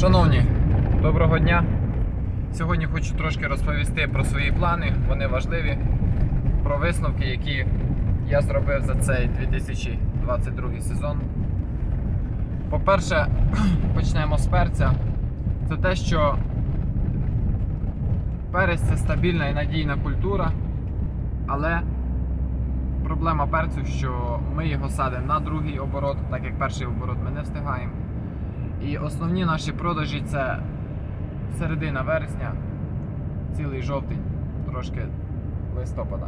Шановні, доброго дня. Сьогодні хочу трошки розповісти про свої плани. Вони важливі, про висновки, які я зробив за цей 2022 сезон. По-перше, почнемо з перця. Це те, що перець це стабільна і надійна культура, але проблема перцю, що ми його садимо на другий оборот, так як перший оборот ми не встигаємо. І основні наші продажі це середина вересня, цілий жовтень, трошки листопада.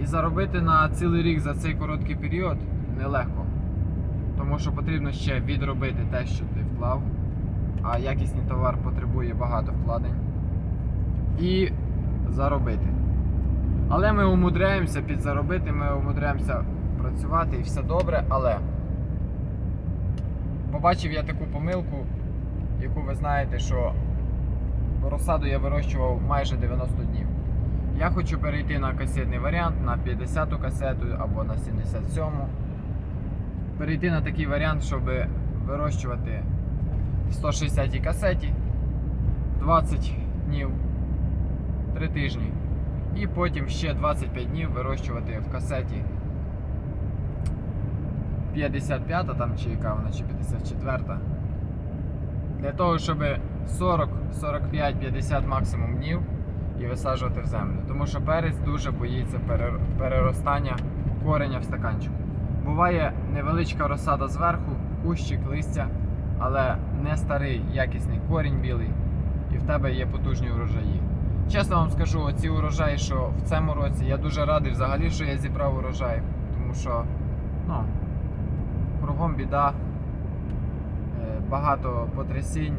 І заробити на цілий рік за цей короткий період нелегко. Тому що потрібно ще відробити те, що ти вклав, а якісний товар потребує багато вкладень. І заробити. Але ми умудряємося підзаробити, ми умудряємося працювати і все добре, але побачив я таку помилку, яку ви знаєте, що розсаду я вирощував майже 90 днів. Я хочу перейти на касетний варіант, на 50-ту касету або на 77-му. Перейти на такий варіант, щоб вирощувати в 160-й касеті 20 днів, 3 тижні. І потім ще 25 днів вирощувати в касеті 55 там чи яка вона, чи 54. Для того, щоб 40, 45, 50 максимум днів і висаджувати в землю. Тому що перець дуже боїться переростання кореня в стаканчику. Буває невеличка розсада зверху, кущик, листя, але не старий якісний корінь білий, і в тебе є потужні урожаї. Чесно вам скажу, оці урожаї, що в цьому році, я дуже радий взагалі, що я зібрав урожай, тому що ну, кругом біда, е, багато потрясінь,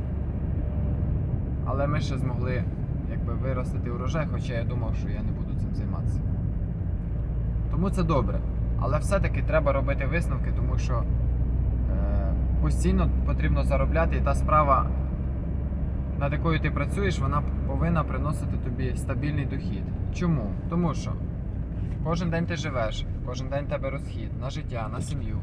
але ми ще змогли якби, виростити урожай, хоча я думав, що я не буду цим займатися. Тому це добре. Але все-таки треба робити висновки, тому що е, постійно потрібно заробляти, і та справа, над якою ти працюєш, вона повинна приносити тобі стабільний дохід. Чому? Тому що кожен день ти живеш, кожен день тебе розхід на життя, на сім'ю.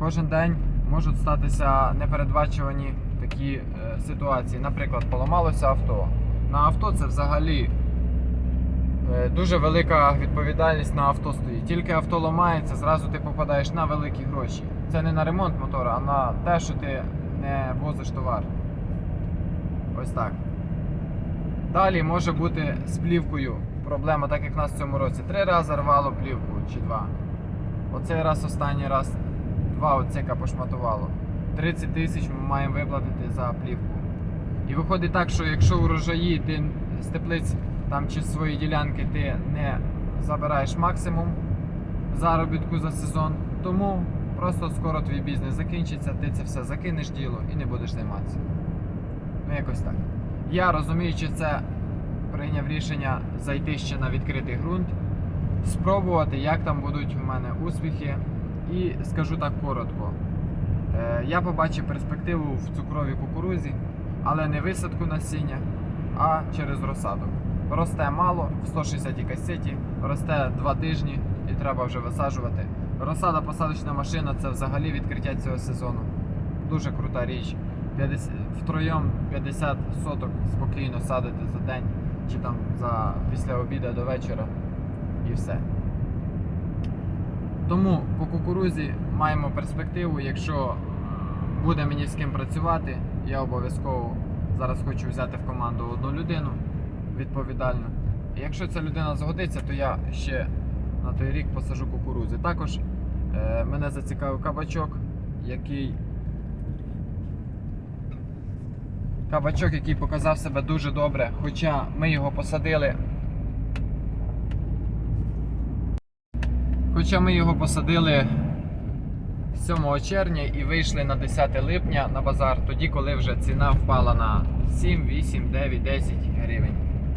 Кожен день можуть статися непередбачувані такі е, ситуації. Наприклад, поламалося авто. На авто це взагалі е, дуже велика відповідальність на авто стоїть. Тільки авто ламається, зразу ти попадаєш на великі гроші. Це не на ремонт мотора, а на те, що ти не возиш товар. Ось так. Далі може бути з плівкою проблема, так як в нас в цьому році. Три рази рвало плівку чи два. Оцей раз останній раз два оцека пошматувало. 30 тисяч ми маємо виплатити за плівку. І виходить так, що якщо урожаї ти з теплиць там чи з своєї ділянки ти не забираєш максимум заробітку за сезон, тому просто скоро твій бізнес закінчиться, ти це все закинеш діло і не будеш займатися. Ну якось так. Я розуміючи це, прийняв рішення зайти ще на відкритий ґрунт, спробувати, як там будуть у мене успіхи. І скажу так коротко. Е, Я побачив перспективу в цукровій кукурузі, але не висадку насіння, а через розсадок. Росте мало в 160 касеті, росте 2 тижні і треба вже висаджувати. Розсада посадочна машина це взагалі відкриття цього сезону. Дуже крута річ. 50, втроєм 50 соток спокійно садити за день чи там за після обіду до вечора і все. Тому по кукурузі маємо перспективу. Якщо буде мені з ким працювати, я обов'язково зараз хочу взяти в команду одну людину відповідальну. Якщо ця людина згодиться, то я ще на той рік посажу кукурузи. Також е, мене зацікавив кабачок, який. Кабачок, який показав себе дуже добре, хоча ми його посадили Хоча ми його посадили 7 червня і вийшли на 10 липня на базар, тоді, коли вже ціна впала на 7, 8, 9, 10 гривень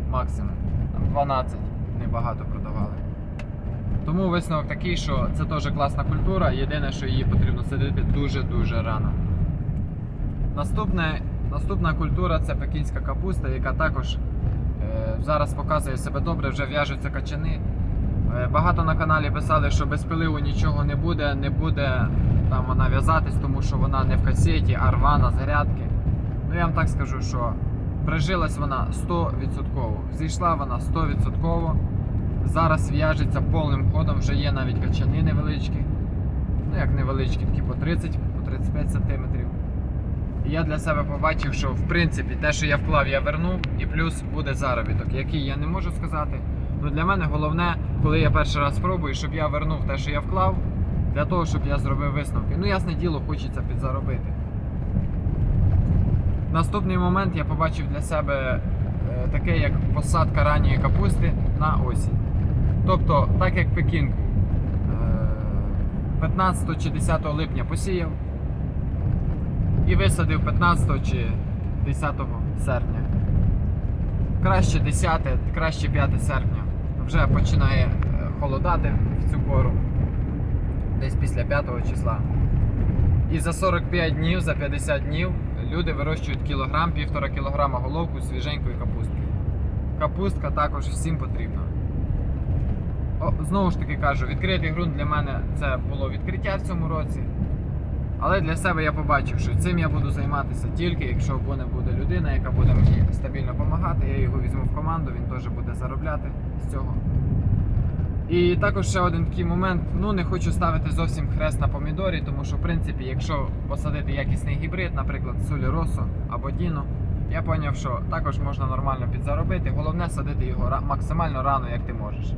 максимум. Там 12 небагато продавали. Тому висновок такий, що це теж класна культура, єдине, що її потрібно садити дуже-дуже рано. Наступне, наступна культура це пекінська капуста, яка також е, зараз показує себе добре, вже в'яжуться качани. Е, Багато на каналі писали, що без пиливу нічого не буде, не буде там вона в'язатись, тому що вона не в касеті, а рвана з грядки. Ну я вам так скажу, що прижилась вона 100%. Зійшла вона 100%. Зараз в'яжеться повним ходом, вже є навіть качани невеличкі. Ну як невеличкі, такі по 30, по 35 сантиметрів. І я для себе побачив, що в принципі те, що я вклав, я вернув, і плюс буде заробіток, який я не можу сказати. Ну для мене головне, коли я перший раз спробую, щоб я вернув те, що я вклав, для того, щоб я зробив висновки. Ну, ясне діло, хочеться підзаробити. Наступний момент я побачив для себе е, таке, як посадка ранньої капусти на осінь. Тобто, так як Пекін е, 15 чи 10 липня посіяв і висадив 15 чи 10 серпня. Краще 10, краще 5 серпня. Вже починає е, холодати в цю пору, десь після 5 числа. І за 45 днів, за 50 днів люди вирощують кілограм, півтора кілограма головку свіженької капустки. Капустка також всім потрібна. О, знову ж таки кажу, відкритий ґрунт для мене це було відкриття в цьому році. Але для себе я побачив, що цим я буду займатися тільки, якщо мене буде людина, яка буде мені стабільно допомагати, я його візьму в команду, він теж буде заробляти з цього. І також ще один такий момент. Ну не хочу ставити зовсім хрест на помідорі, тому що в принципі, якщо посадити якісний гібрид, наприклад, Сулі Росо або Діно, я зрозумів, що також можна нормально підзаробити. Головне садити його максимально рано, як ти можеш.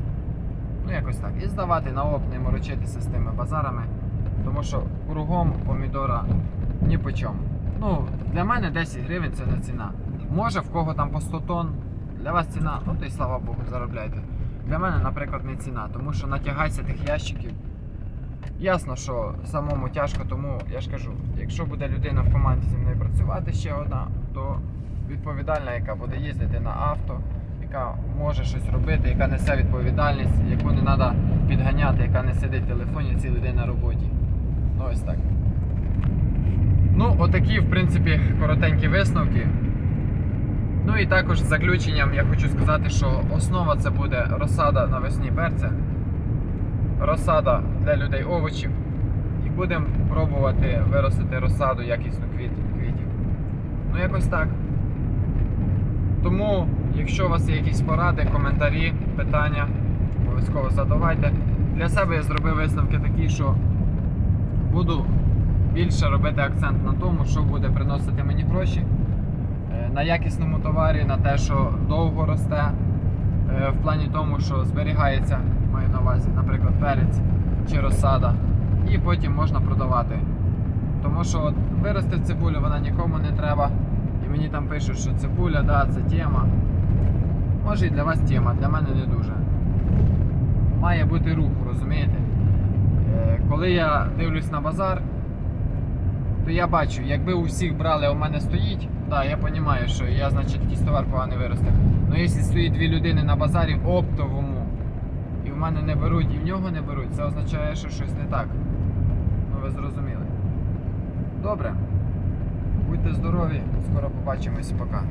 Ну якось так. І здавати на оп, не морочитися з тими базарами, тому що кругом помідора ні по чому. Ну, для мене 10 гривень це не ціна. Може в кого там по 100 тонн, для вас ціна, ну то й слава Богу, заробляйте. Для мене, наприклад, не ціна, тому що натягайся тих ящиків. Ясно, що самому тяжко, тому я ж кажу, якщо буде людина в команді зі мною працювати ще одна, то відповідальна, яка буде їздити на авто, яка може щось робити, яка несе відповідальність, яку не треба підганяти, яка не сидить в телефоні цілий день на роботі. Ну ось так. Ну, отакі, в принципі, коротенькі висновки. Ну і також заключенням я хочу сказати, що основа це буде розсада навесні перця, розсада для людей овочів. І будемо пробувати виростити розсаду якісну квіт, квітів. Ну якось так. Тому, якщо у вас є якісь поради, коментарі, питання, обов'язково задавайте. Для себе я зробив висновки такі, що буду більше робити акцент на тому, що буде приносити мені гроші е, на якісному товарі, на те, що довго росте, е, в плані тому, що зберігається, маю на увазі, наприклад, перець чи розсада, і потім можна продавати. Тому що от виростив цибулю, вона нікому не треба. І мені там пишуть, що цибуля, да, це тема. Може і для вас тема, для мене не дуже. Має бути рух, розумієте? Е, Коли я дивлюсь на базар, то я бачу, якби у всіх брали, у мене стоїть, да, я розумію, що я, значить, якийсь товар поганий виростив. Ну якщо стоїть дві людини на базарі в оптовому, і в мене не беруть, і в нього не беруть, це означає, що щось не так. Ну ви зрозуміли. Добре. Будьте здорові, скоро побачимось, пока.